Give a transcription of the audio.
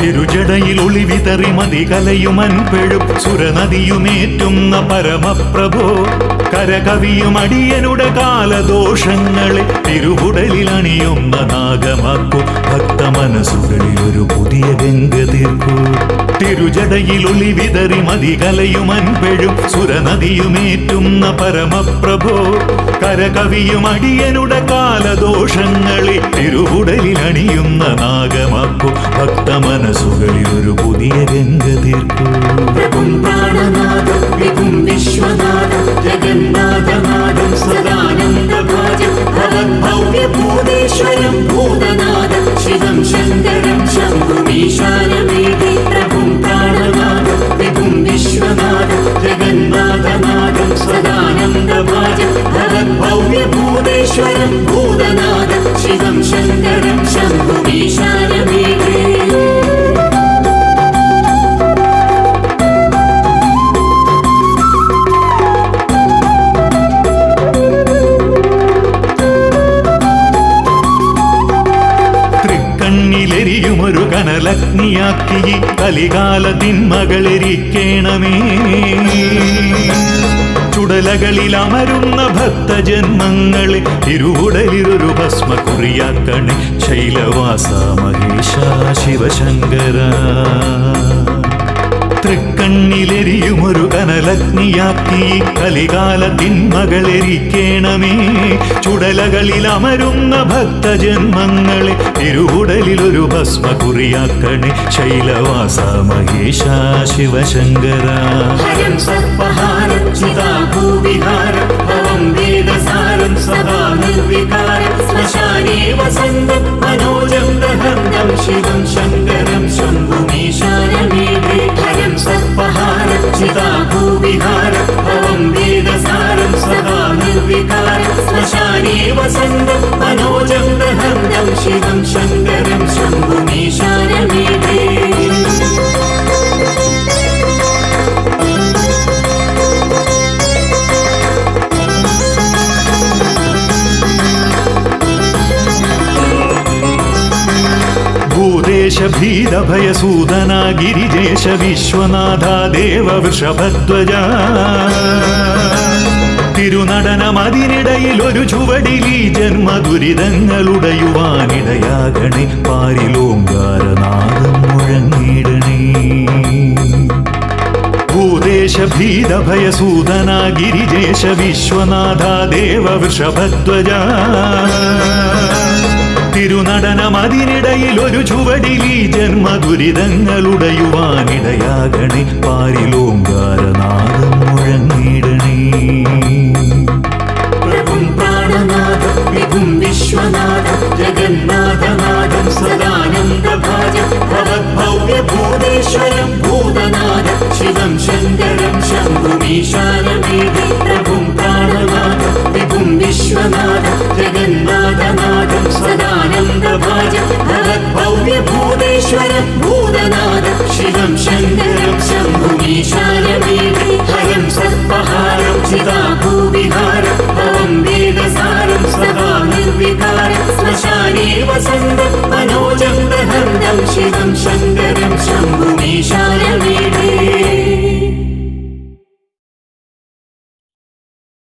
തിരുജടയിൽ ഒളിവിതറി മതി കലയുമൻപെഴും സുരനദിയുമേറ്റുന്ന പരമപ്രഭോ. കരകവിയും അടിയനുടെ കാലദോഷങ്ങളെ തിരുവുടലിൽ അണിയുന്ന നാഗമാക്കു ഭക്ത മനസ്സുകളിൽ ഒരു പുതിയ ഗംഗ തീർക്കൂ. തിരുജടയിൽ ഒളിവിതറി മതി കലയുമൻപെഴും സുരനദിയുമേറ്റുന്ന പരമപ്രഭോ. കരകവിയും അടിയനുടെ കാലദോഷങ്ങളിൽ തിരുവുടലിൽ അണിയുന്ന നാഗമപ്പു ഭക്ത മനസ്സുകളിൽ ഒരു പുതിയ വിഭും വിശ്വനാഥം. ശങ്കരം ശംഭുമീശാനമേധി തൃക്കണ്ണിലെരിയുമൊരു കനലഗ്നിയാക്കി കലികാലത്തിൻ കലികാല ചുടലകളിൽ അമരുന്ന ഭക്തജന്മങ്ങളെ തിരുവുടലിലൊരു ഭസ്മ കുറിയാക്കണേ ശൈലവാസ മഹേശ ശിവശങ്കര. തൃക്കണ്ണിലെരിയുമൊരു കനലഗ്നിയാക്കി ഈ മകളെരിക്കേണമേ. തിന്മകളെരിക്കേണമേ ചുടലകളിൽ അമരുന്ന ഭക്തജന്മങ്ങളെ തിരുവുടലിലൊരു ഭസ്മ കുറിയാക്കണേ ശൈലവാസ മഹേശ ശിവശങ്കര. ശിവം ശങ്കരം. ചിതാഭൂവിഹാരം ഭവം വേദസാരം സദാ നിർവികാരം ശ്മശാനേ വസന്തം മനോജം ദഹന്തം ശിവം ശങ്കരം ശംഭുമീശാനമേഘേ ഭൂദേശ ഭീതഭയസൂദന ഗിരിജേശ വിശ്വനാഥ ദേവ വൃഷഭധ്വജ തിരുനടനമതിനിടയിൽ ഒരു ചുവടിലി ജന്മ ദുരിതങ്ങളുടയുവാനിടയാകണേ പാരിലോങ്കാരനാദം മുഴങ്ങിടണേ ഭൂദേശ ഭീതഭയസൂദന ഗിരിജേശ വിശ്വനാഥ ദേവ വൃഷഭധ്വജ തിരുനടനമതിനിടയിൽ ഒരു ചുവടിലി ഈ ദുരിതങ്ങളുടയുവാനിടയാകണേ പാരിലോങ്കാരനാദം മുഴങ്ങിടണേ പ്രഭും പ്രാണനാഥം വിഭും വിശ്വനാഥം ജഗന്നാഥനാഥം സദാനന്ദഭാജം ഭവദ്ഭവ്യഭൂതേശ്വരം ഭൂതനാഥം ശിവം ശങ്കരം ശംഭുമീശാനമേധി ഭവദ്ഭവ്യഭൂതേശ്വരം ഭൂതനാഥം